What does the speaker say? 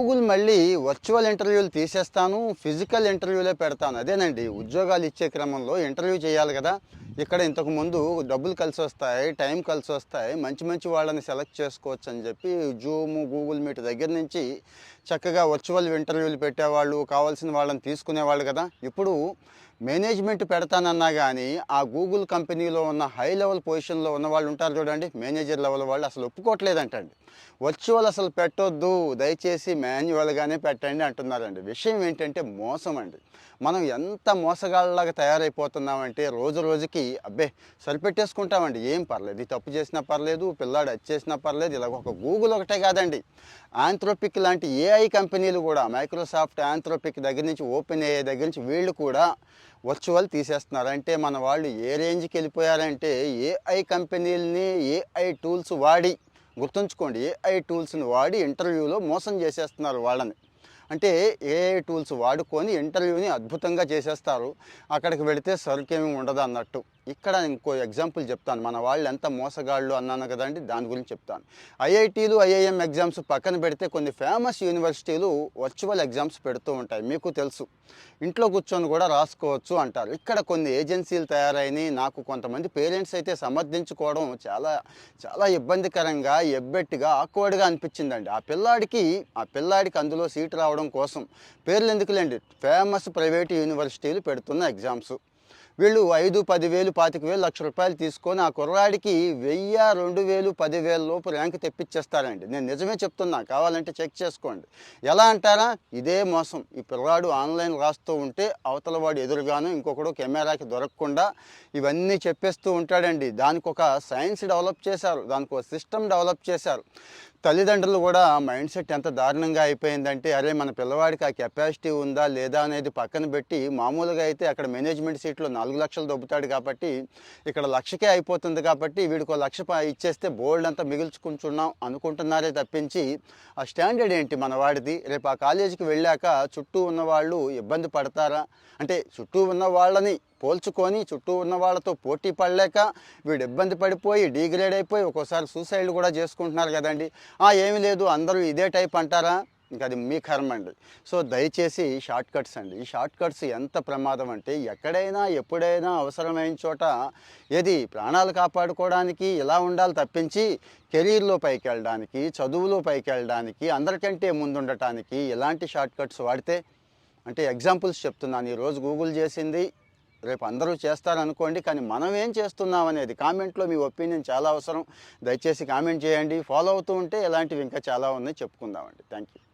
Google మళ్ళీ virtual ఇంటర్వ్యూలు తీసేస్తాను ఫిజికల్ ఇంటర్వ్యూలే పెడతాను. అదేనండి ఉద్యోగాలు ఇచ్చే క్రమంలో ఇంటర్వ్యూ చేయాలి కదా. ఇక్కడ ఇంతకు ముందు డబ్బులు కలిసి వస్తాయి టైం కలిసి వస్తాయి మంచి మంచి వాళ్ళని సెలెక్ట్ చేసుకోవచ్చు అని చెప్పి జూమ్ గూగుల్ మీట్ దగ్గర నుంచి చక్కగా వర్చువల్ ఇంటర్వ్యూలు పెట్టేవాళ్ళు కావాల్సిన వాళ్ళని తీసుకునేవాళ్ళు కదా. ఇప్పుడు మేనేజ్మెంట్ పెడతానన్నా కానీ ఆ గూగుల్ కంపెనీలో ఉన్న హై లెవెల్ పొజిషన్లో ఉన్న వాళ్ళు ఉంటారు చూడండి మేనేజర్ లెవెల్ వాళ్ళు అసలు ఒప్పుకోవట్లేదంటండి. వర్చువల్ అసలు పెట్టొద్దు దయచేసి మాన్యువల్గానే పెట్టండి అంటున్నారండి. విషయం ఏంటంటే మోసం అండి. మనం ఎంత మోసగాళ్ళలాగా తయారైపోతున్నామంటే రోజు రోజుకి అబ్బే సరిపెట్టేసుకుంటామండి. ఏం పర్లేదు. తప్పు చేసినా పర్లేదు పిల్లాడు వచ్చేసినా చేసినా పర్లేదు ఇలాగ ఒక గూగుల్ ఒకటే కాదండి. ఆంథ్రోపిక్ లాంటి ఏఐ కంపెనీలు కూడా మైక్రోసాఫ్ట్ ఆంథ్రోపిక్ దగ్గర నుంచి ఓపెన్ ఏఐ దగ్గర నుంచి వీళ్ళు కూడా వర్చువల్ తీసేస్తున్నారు. అంటే మన వాళ్ళు ఏ రేంజ్కి వెళ్ళిపోయారంటే ఏఐ కంపెనీలని ఏఐ టూల్స్ వాడి గుర్తుంచుకోండి ఏఐ టూల్స్ని వాడి ఇంటర్వ్యూలో మోసం చేసేస్తున్నారు వాళ్ళని. అంటే ఏఐ టూల్స్ వాడుకొని ఇంటర్వ్యూని అద్భుతంగా చేసేస్తారు. అక్కడికి వెళితే సరుకేమీ ఉండదు అన్నట్టు. ఇక్కడ ఇంకో ఎగ్జాంపుల్ చెప్తాను. మన వాళ్ళు ఎంత మోసగాళ్ళు అన్నాను కదండి దాని గురించి చెప్తాను. ఐఐటీలు ఐఐఎం ఎగ్జామ్స్ పక్కన పెడితే కొన్ని ఫేమస్ యూనివర్సిటీలు వర్చువల్ ఎగ్జామ్స్ పెడుతూ ఉంటాయి. మీకు తెలుసు. ఇంట్లో కూర్చొని కూడా రాసుకోవచ్చు అంటారు. ఇక్కడ కొన్ని ఏజెన్సీలు తయారైనవి నాకు కొంతమంది పేరెంట్స్ అయితే సమర్థించుకోవడం చాలా చాలా ఇబ్బందికరంగా ఎబ్బెట్టుగా ఆక్వర్డ్గా అనిపించిందండి. ఆ పిల్లాడికి ఆ పిల్లాడికి అందులో సీట్ రావడం కోసం. పేర్లు ఎందుకులేండి? ఫేమస్ ప్రైవేట్ యూనివర్సిటీలు పెడుతున్న ఎగ్జామ్స్. వీళ్ళు ఐదు పదివేలు పాతిక వేలు లక్ష రూపాయలు తీసుకొని ఆ కుర్రాడికి వెయ్యి రెండు వేలు పదివేల లోపు ర్యాంక్ తెప్పించేస్తారండి నేను నిజమే చెప్తున్నా కావాలంటే చెక్ చేసుకోండి. ఎలా అంటారా? ఇదే మోసం. ఈ పిల్లాడు ఆన్లైన్ రాస్తూ ఉంటే అవతల వాడు ఎదురుగాను ఇంకొకడు కెమెరాకి దొరకకుండా ఇవన్నీ చెప్పేస్తూ ఉంటాడండి. దానికి ఒక సైన్స్ డెవలప్ చేశారు దానికి ఒక సిస్టమ్ డెవలప్ చేశారు. తల్లిదండ్రులు కూడా మైండ్ సెట్ ఎంత దారుణంగా అయిపోయిందంటే అరే మన పిల్లవాడికి ఆ కెపాసిటీ ఉందా లేదా అనేది పక్కన పెట్టి మామూలుగా అయితే అక్కడ మేనేజ్మెంట్ సీట్లో నాలుగు లక్షలు దొబ్బుతాడు కాబట్టి ఇక్కడ లక్షకే అయిపోతుంది కాబట్టి వీడికి ఒక లక్ష ఇచ్చేస్తే బోల్డ్ అంతా మిగుల్చుకుంటున్నాం అనుకుంటున్నారే తప్పించి ఆ స్టాండర్డ్ ఏంటి మన వాడిది? రేపు ఆ కాలేజీకి వెళ్ళాక చుట్టూ ఉన్న వాళ్ళు ఇబ్బంది పడతారా? అంటే చుట్టూ ఉన్న వాళ్ళని పోల్చుకొని చుట్టూ ఉన్న వాళ్ళతో పోటీ పడలేక వీడు ఇబ్బంది పడిపోయి డీగ్రేడ్ అయిపోయి ఒక్కోసారి సూసైడ్ కూడా చేసుకుంటున్నారు కదండి. ఏమీ లేదు అందరూ ఇదే టైప్ అంటారా? ఇంకా అది మీ కర్మ అండి. సో దయచేసి షార్ట్ కట్స్ అండి. ఈ షార్ట్ కట్స్ ఎంత ప్రమాదం అంటే ఎక్కడైనా ఎప్పుడైనా అవసరమైన చోట ఏది ప్రాణాలు కాపాడుకోవడానికి ఇలా ఉండాలి తప్పించి కెరీర్లో పైకి వెళ్ళడానికి చదువులో పైకి వెళ్ళడానికి అందరికంటే ముందుండటానికి ఎలాంటి షార్ట్ కట్స్ వాడితే అంటే ఎగ్జాంపుల్స్ చెప్తున్నాను. ఈరోజు గూగుల్ చేసింది రేపు అందరూ చేస్తారనుకోండి కానీ మనం ఏం చేస్తున్నాం అనేది కామెంట్లో మీ ఒపీనియన్ చాలా అవసరం. దయచేసి కామెంట్ చేయండి. ఫాలో అవుతూ ఉంటే ఇలాంటివి ఇంకా చాలా ఉన్నాయి చెప్పుకుందామండి. Thank you